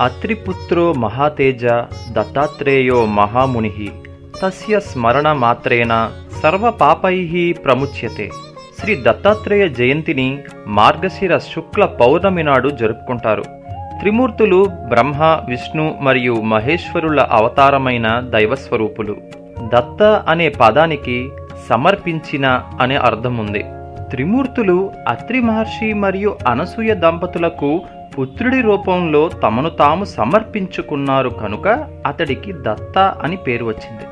అత్రిపుత్రో మహాతేజ దత్తాత్రేయో మహాముని. తస్య స్మరణ మాత్రేన సర్వ ప్రముచ్యతే. శ్రీ దత్తాత్రేయ జయంతిని మార్గశిర శుక్ల పౌర్ణమి నాడు జరుపుకుంటారు. త్రిమూర్తులు బ్రహ్మ విష్ణు మరియు మహేశ్వరుల అవతారమైన దైవస్వరూపులు. దత్త అనే పదానికి సమర్పించిన అనే అర్థం ఉంది త్రిమూర్తులు అత్రి మహర్షి మరియు అనసూయ దంపతులకు పుత్రుడి రూపంలో తమను తాము సమర్పించుకున్నారు కనుక అతడికి దత్త అని పేరు వచ్చింది.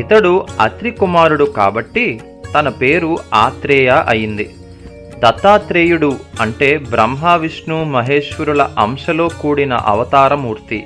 ఇతడు అత్రి కుమారుడు కాబట్టి తన పేరు ఆత్రేయ అయింది. దత్తాత్రేయుడు అంటే బ్రహ్మ విష్ణు మహేశ్వరుల అంశలో కూడిన అవతారమూర్తి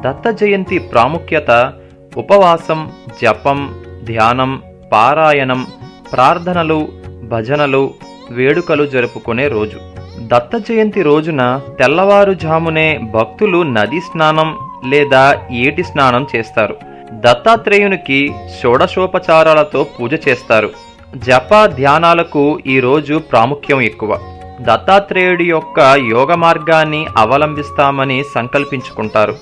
దత్త జయంతి ప్రాముఖ్యత ఉపవాసం జపం ధ్యానం పారాయణం ప్రార్థనలు భజనలు వేడుకలు జరుపుకునే రోజు. దత్త జయంతి రోజున తెల్లవారుజామునే భక్తులు నది స్నానం లేదా ఏటి స్నానం చేస్తారు. దత్తాత్రేయునికి షోడశోపచారాలతో పూజ చేస్తారు. జప ధ్యానాలకు ఈ రోజు ప్రాముఖ్యం ఎక్కువ. దత్తాత్రేయుడి యొక్క యోగ మార్గాన్ని అవలంబిస్తామని సంకల్పించుకుంటారు.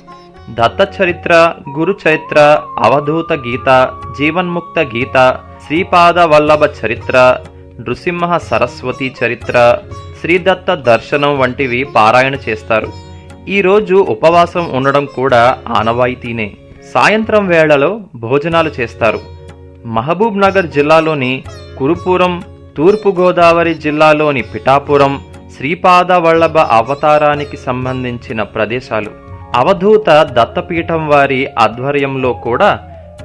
దత్త చరిత్ర గురు చరిత్ర అవధూత గీత జీవన్ముక్త గీత శ్రీపాద వల్లభ చరిత్ర నృసింహ సరస్వతి చరిత్ర శ్రీదత్త దర్శనం వంటివి పారాయణ చేస్తారు. ఈరోజు ఉపవాసం ఉండడం కూడా ఆనవాయితీనే. సాయంత్రం వేళలో భోజనాలు చేస్తారు. మహబూబ్ నగర్ జిల్లాలోని కురుపురం తూర్పుగోదావరి జిల్లాలోని పిఠాపురం శ్రీపాద వల్లభ అవతారానికి సంబంధించిన ప్రదేశాలు. అవధూత దత్తపీఠం వారి ఆధ్వర్యంలో కూడా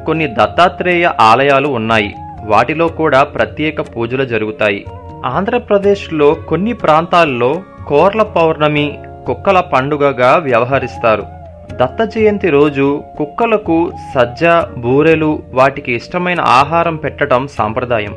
కొన్ని దత్తాత్రేయ ఆలయాలు ఉన్నాయి. వాటిలో కూడా ప్రత్యేక పూజలు జరుగుతాయి. ఆంధ్రప్రదేశ్లో కొన్ని ప్రాంతాల్లో కోర్ల పౌర్ణమి కుక్కల పండుగగా వ్యవహరిస్తారు. దత్త జయంతి రోజు కుక్కలకు సజ్జ బూరెలు వాటికి ఇష్టమైన ఆహారం పెట్టడం సాంప్రదాయం.